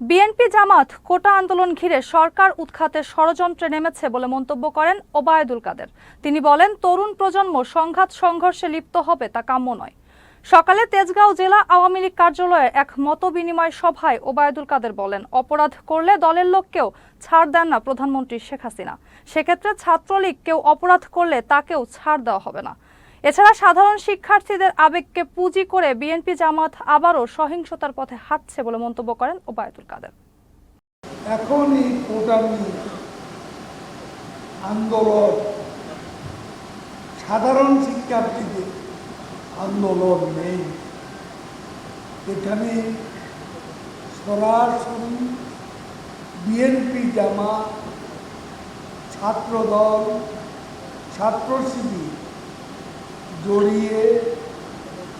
BNP জামাত কোটা আন্দোলন ঘিরে সরকার উৎখাতের ষড়যন্ত্রে নেমেছে বলে মন্তব্য করেন ওবায়দুল কাদের। তিনি বলেন, তরুণ প্রজন্ম সংঘাত সংঘর্ষে লিপ্ত হবে তা কাম্য নয়। সকালে তেজগাঁও জেলা আওয়ামী লীগ কার্যালয়ে এক মত বিনিময় সভায় ওবায়দুল কাদের বলেন, অপরাধ করলে দলের লোককেও ছাড় দেন না প্রধানমন্ত্রী শেখ হাসিনা। সেক্ষেত্রে ছাত্রলীগ কেউ অপরাধ করলে তাকেও ছাড় দেওয়া হবে না। এছাড়া সাধারণ শিক্ষার্থীদের আবেগকে পুঁজি করে বিএনপি জামাত আবারও সহিংসতার পথে হাঁটছে বলে মন্তব্য করেন ওবায়দুল কাদের। এখন এই আন্দোলন, সাধারণ শিক্ষার্থীদের আন্দোলন নেই। এখানে সরাসরি বিএনপি জামা ছাত্রদল ছাত্র শিবির জড়িয়ে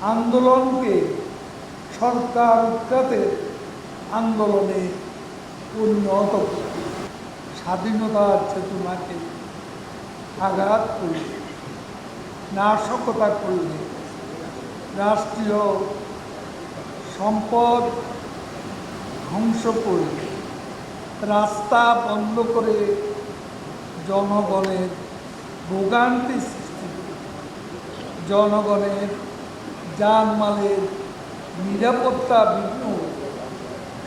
আন্দোলনকে সরকার উৎখাতের আন্দোলনে উন্নত। স্বাধীনতার চেতনাকে আঘাত করলে নাশকতা করলে রাষ্ট্রীয় সম্পদ ধ্বংস করলে রাস্তা বন্ধ করে জনগণের ভোগান্তি জনগণের জানমালের নিরাপত্তা বিঘ্ন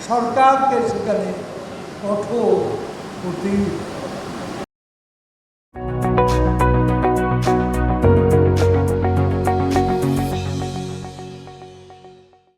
সরকারকে সেখানে কঠোর প্রতি